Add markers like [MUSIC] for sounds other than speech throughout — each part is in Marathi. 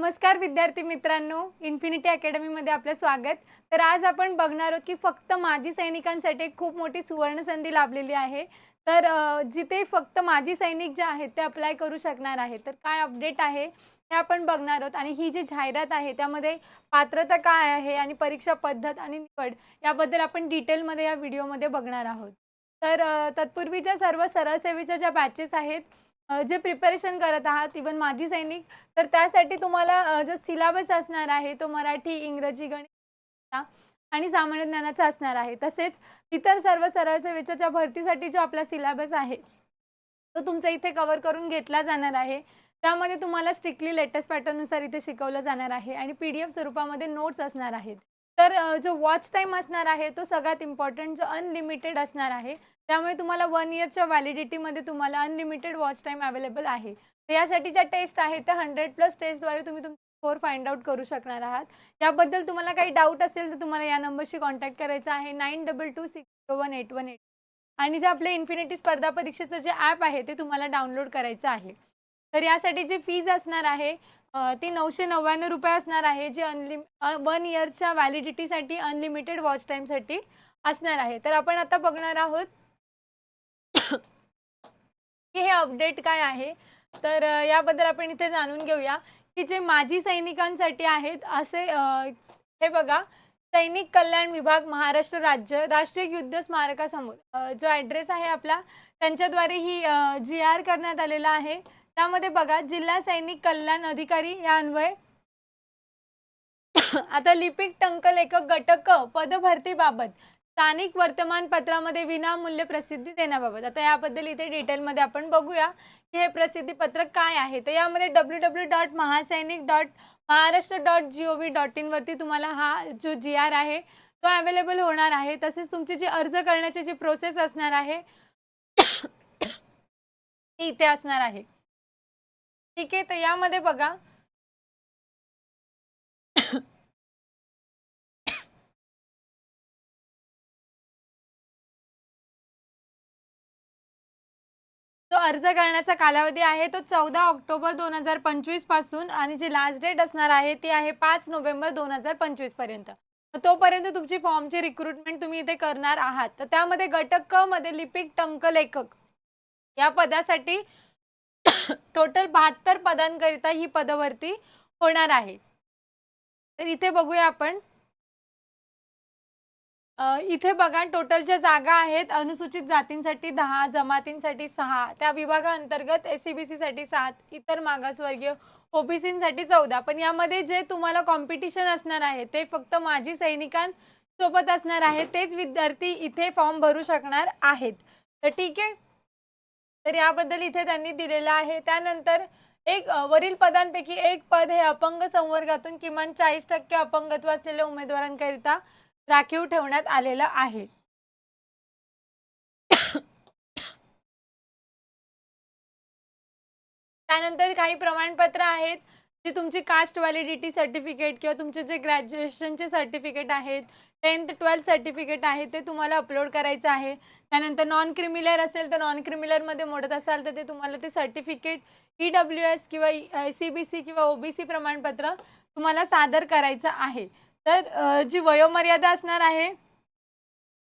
नमस्कार विद्यार्थी मित्रांनो. इन्फिनिटी अकॅडमीमध्ये आपलं स्वागत. तर आज आपण बघणार आहोत की फक्त माजी सैनिकांसाठी एक खूप मोठी सुवर्ण संधी लाभलेली आहे. तर जिथे फक्त माजी सैनिक जे आहेत ते अप्लाय करू शकणार आहेत. तर काय अपडेट आहे हे आपण बघणार आहोत. आणि ही जी जाहिरात आहे त्यामध्ये पात्रता काय आहे आणि परीक्षा पद्धत आणि निवड याबद्दल आपण डिटेलमध्ये या व्हिडिओमध्ये बघणार आहोत. तर तत्पूर्वीच्या सर्व सरळसेवेच्या ज्या बॅचेस आहेत जे प्रिपरेशन करत आहात इवन माजी सैनिक तर त्यासाठी तुम्हाला जो सिलेबस असणार आहे तो मराठी इंग्रजी गणित आणि सामान्य ज्ञानाचा असणार आहे. तसेच इतर सर्व सरळ सेवेच्या भरतीसाठी जो आपला सिलेबस आहे तो तुमचा इथे कवर करून घेतला जाणार आहे. त्यामध्ये तुम्हाला स्ट्रिक्टली लेटेस्ट पॅटर्ननुसार इथे शिकवलं जाणार आहे आणि पी डी एफ स्वरूपामध्ये नोट्स असणार आहेत. तर जो वॉच टाईम असणार आहे तो सगळ्यात इम्पॉर्टंट जो अनलिमिटेड असणार आहे त्यामुळे तुम्हाला वन इयरच्या व्हॅलिडिटीमध्ये तुम्हाला अनलिमिटेड वॉच टाईम अवेलेबल आहे. तर यासाठी ज्या टेस्ट आहेत त्या हंड्रेड प्लस टेस्टद्वारे तुम्ही तुमचा स्कोर फाइंड आउट करू शकणार आहात. याबद्दल तुम्हाला काही डाऊट असेल तर तुम्हाला या नंबरशी कॉन्टॅक्ट करायचा आहे. Nine double two six zero one eight one eight आणि जे आपले इन्फिनिटी स्पर्धा परीक्षेचं जे ॲप आहे ते तुम्हाला डाउनलोड करायचं आहे. तर यासाठी जी फीज असणार आहे ती नऊशे नव्याण्णव रुपये असणार आहे जी अनलिम वन इयरच्या व्हॅलिडिटीसाठी अनलिमिटेड वॉच टाईमसाठी असणार आहे. तर आपण आता बघणार आहोत [COUGHS] की हे अपडेट काय आहे. तर याबद्दल आपण इथे जाणून घेऊया की जे माजी सैनिकांसाठी आहेत असे हे बघा सैनिक कल्याण विभाग महाराष्ट्र राज्य राष्ट्रीय युद्ध स्मारकासमोर जो ॲड्रेस आहे आपला त्यांच्याद्वारे ही जी आर करण्यात आलेला आहे. त्यामध्ये बघा जिल्हा सैनिक कल्याण अधिकारी या अन्वये. [COUGHS] आता लिपिक टंकल एकक घटक पदभरतीबाबत स्थानिक वर्तमानपत्रामध्ये विनामूल्य प्रसिद्धी देण्याबाबत. आता याबद्दल इथे डिटेलमध्ये आपण बघूया की हे प्रसिद्धीपत्रक काय आहे. तर यामध्ये W W dot Mahasainik dot Maharashtra dot G O V dot इनवरती तुम्हाला हा जो जी आर आहे तो अवेलेबल होणार आहे. तसेच तुमची जी अर्ज करण्याची जी प्रोसेस असणार आहे [COUGHS] [COUGHS] ती इथे असणार आहे. ठीक आहे तर यामध्ये बघा. तो अर्ज करण्याचा कालावधी आहे तो चौदा ऑक्टोबर दोन हजार पंचवीसपासून आणि जी लास्ट डेट असणार आहे ती आहे पाच नोव्हेंबर दोन हजार पंचवीसपर्यंत. तोपर्यंत तुमची फॉर्मची रिक्रुटमेंट तुम्ही इथे करणार आहात. तर त्यामध्ये घटक क मध्ये लिपिक टंक लेखक या पदासाठी टोटल बहात्तर पदांकरिता ही पदभरती होणार आहे. तर इथे बघूया आपण. इथे बघा टोटल ज्या जागा आहेत अनुसूचित जातींसाठी दहा जमातींसाठी सहा त्या विभागाअंतर्गत एस सी बी सीसाठी सात इतर मागासवर्गीय ओबीसीसाठी चौदा. पण यामध्ये जे तुम्हाला कॉम्पिटिशन असणार आहे ते फक्त माजी सैनिकांसोबत असणार आहे तेच विद्यार्थी इथे फॉर्म भरू शकणार आहेत. तर ठीक आहे? तर याबद्दल इथे त्यांनी दिलेलं आहे. त्यानंतर एक वरील पदांपैकी एक पद हे अपंग संवर्गातून किमान चाळीस टक्के अपंगत्व असलेल्या उमेदवारांकरिता राखीव ठेवण्यात आलेलं आहे. त्यानंतर काही प्रमाणपत्र आहेत जी तुमची कास्ट व्हॅलिडिटी सर्टिफिकेट किंवा तुमचे जे ग्रॅज्युएशनचे सर्टिफिकेट आहेत टेन्थ ट्वेल्थ सर्टिफिकेट आहे ते तुम्हाला अपलोड करायचं आहे. त्यानंतर नॉन क्रिमिलर असेल तर नॉन क्रिमिलरमध्ये मोडत असाल तर ते तुम्हाला ते सर्टिफिकेट ई डब्ल्यू एस किंवा सी बी सी किंवा ओबीसी प्रमाणपत्र तुम्हाला सादर करायचं आहे. तर जी वयोमर्यादा असणार आहे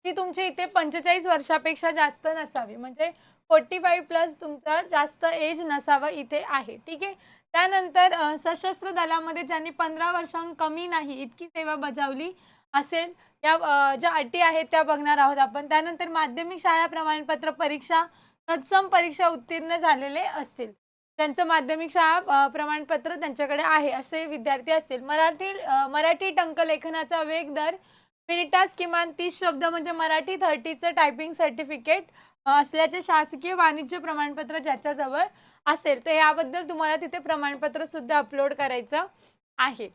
ती तुमची इथे पंचेचाळीस वर्षापेक्षा जास्त नसावी. म्हणजे फोर्टी फाईव्ह प्लस तुमचा जास्त एज नसावा इथे आहे. ठीक आहे? त्यानंतर सशस्त्र दलामध्ये ज्यांनी पंधरा वर्षांहून कमी नाही इतकी सेवा बजावली असेल. या ज्या अटी आहेत त्या बघणार आहोत आपण. त्यानंतर माध्यमिक शाळा प्रमाणपत्र परीक्षा तत्सम परीक्षा उत्तीर्ण झालेले असतील. त्यांचं माध्यमिक शाळा प्रमाणपत्र त्यांच्याकडे आहे असे विद्यार्थी असतील. मराठी मराठी टंकलेखनाचा वेग दर मिनिटास किमान तीस शब्द म्हणजे मराठी थर्टीचं टायपिंग सर्टिफिकेट असल्याचे शासकीय वाणिज्य प्रमाणपत्र ज्याच्याजवळ असेल. तर याबद्दल तुम्हाला तिथे प्रमाणपत्र सुद्धा अपलोड करायचं आहे.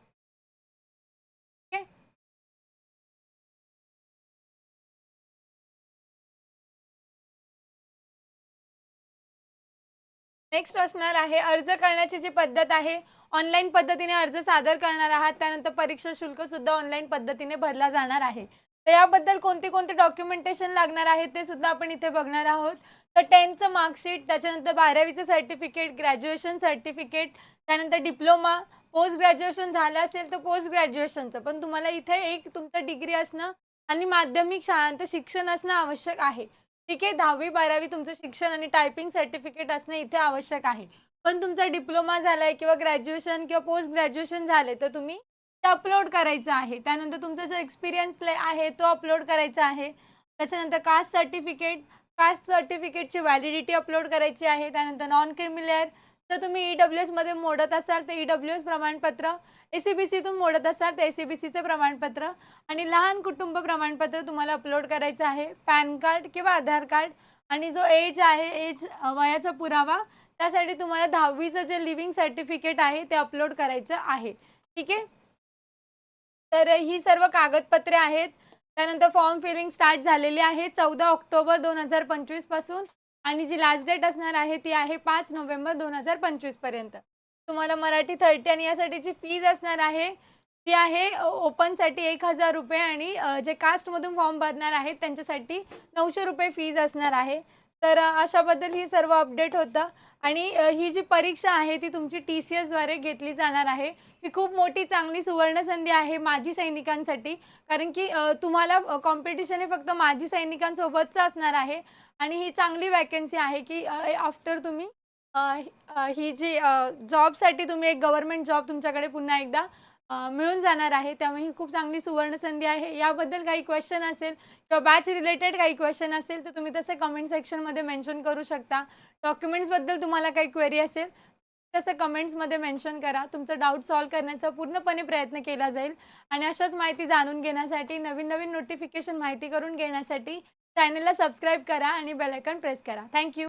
नेक्स्ट असणार आहे अर्ज करण्याची जी पद्धत आहे ऑनलाईन पद्धतीने अर्ज सादर करणार आहात त्यानंतर परीक्षा शुल्क सुद्धा ऑनलाईन पद्धतीने भरला जाणार आहे. तर याबद्दल कोणते कोणते डॉक्युमेंटेशन लागणार आहे ते सुद्धा आपण इथे बघणार आहोत. तर टेन्थचं मार्कशीट त्याच्यानंतर बारावीचं सर्टिफिकेट ग्रॅज्युएशन सर्टिफिकेट त्यानंतर डिप्लोमा पोस्ट ग्रॅज्युएशन झालं असेल तर पोस्ट ग्रॅज्युएशनचं पण तुम्हाला इथे एक तुमचं डिग्री असणं आणि माध्यमिक शाळांत शिक्षण असणं आवश्यक आहे. ठीक आहे दहावी बारावी तुमचं शिक्षण आणि टायपिंग सर्टिफिकेट असणं इथे आवश्यक आहे. पण तुमचा डिप्लोमा झालाय किंवा ग्रॅज्युएशन किंवा पोस्ट ग्रॅज्युएशन झाले तर तुम्ही ते अपलोड करायचं आहे. त्यानंतर तुमचा जो एक्सपिरियन्स आहे तो अपलोड करायचा आहे. त्याच्यानंतर कास्ट सर्टिफिकेट कास्ट सर्टिफिकेटची व्हॅलिडिटी अपलोड करायची आहे. त्यानंतर नॉन क्रिमिलेअर जर तुम्ही ई डब्ल्यू मोडत असाल तर ई एस प्रमाणपत्र ए सी बी सीतून मोडत असाल तर ए सी बी प्रमाणपत्र आणि लहान कुटुंब प्रमाणपत्र तुम्हाला अपलोड करायचं आहे. पॅन कार्ड किंवा आधार कार्ड आणि जो एज आहे एज वयाचा पुरावा त्यासाठी तुम्हाला दहावीचं जे लिव्हिंग सर्टिफिकेट आहे ते अपलोड करायचं आहे. ठीक आहे? तर ही सर्व कागदपत्रे आहेत. त्यानंतर फॉर्म फिलिंग स्टार्ट झालेली आहे. चौदा ऑक्टोबर दोन हजार पंचवीसपासून आणि जी लास्ट डेट असणार आहे ती आहे पाच नोव्हेंबर दोन हजार पंचवीसपर्यंत तुम्हाला मराठी थर्टी आणि यासाठी जी फीज असणार आहे ती आहे ओपनसाठी एक हजार रुपये आणि जे कास्टमधून फॉर्म भरणार आहेत त्यांच्यासाठी नऊशे रुपये फीज असणार आहे. तर अशाबद्दल ही सर्व अपडेट होतं. आणि ही जी परीक्षा आहे ती तुमची टी सी एसद्वारे घेतली जाणार आहे. ही खूप मोठी चांगली सुवर्णसंधी आहे माजी सैनिकांसाठी. कारण की तुम्हाला कॉम्पिटिशन हे फक्त माजी सैनिकांसोबतचं असणार आहे. आणि ही चांगली वॅकन्सी आहे की आफ्टर तुम्ही ही- जी जॉबसाठी तुम्ही एक गव्हर्नमेंट जॉब तुमच्याकडे पुन्हा एकदा मिळून जाणार आहे. त्यामुळे ही खूप चांगली सुवर्णसंधी आहे. याबद्दल काही क्वेश्चन असेल किंवा बॅच रिलेटेड काही क्वेश्चन असेल तर तुम्ही तसे कमेंट सेक्शनमध्ये मेन्शन करू शकता. डॉक्युमेंट्सबद्दल तुम्हाला काही क्वेरी असेल तसं कमेंट्समध्ये मेन्शन करा. तुमचं डाऊट सॉल्व करण्याचा पूर्णपणे प्रयत्न केला जाईल. आणि अशाच माहिती जाणून घेण्यासाठी नवीन नवीन नोटिफिकेशन माहिती करून घेण्यासाठी चॅनलला सबस्क्राईब करा आणि बेलायकन प्रेस करा. थँक्यू